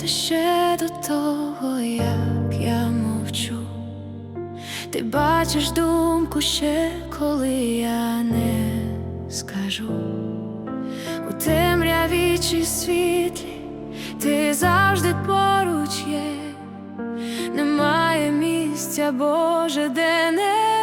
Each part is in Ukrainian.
Це ще до того, як я мовчу, ти бачиш думку ще, коли я не скажу. У темряві чи світлі ти завжди поруч є, немає місця, Боже, де не.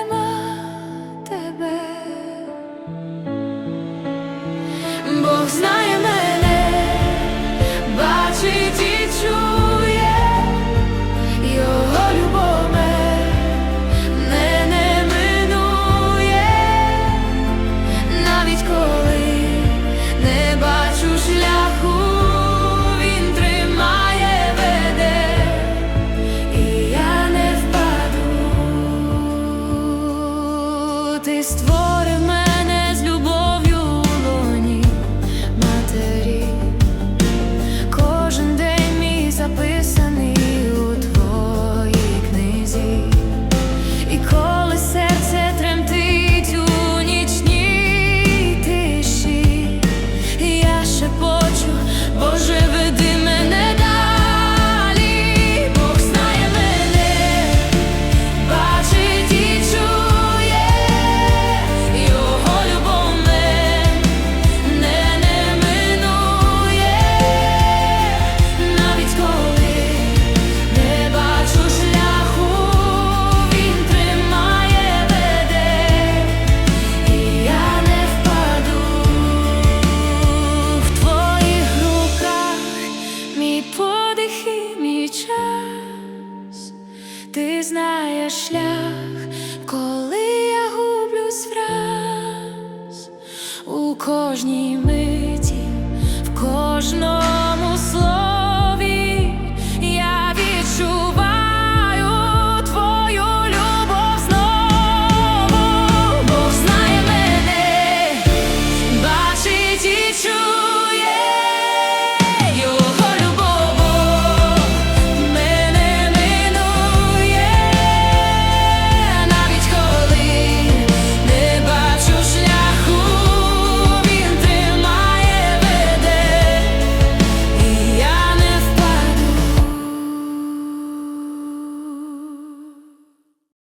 Ти знаєш шлях, коли я гублюсь враз у кожній ми.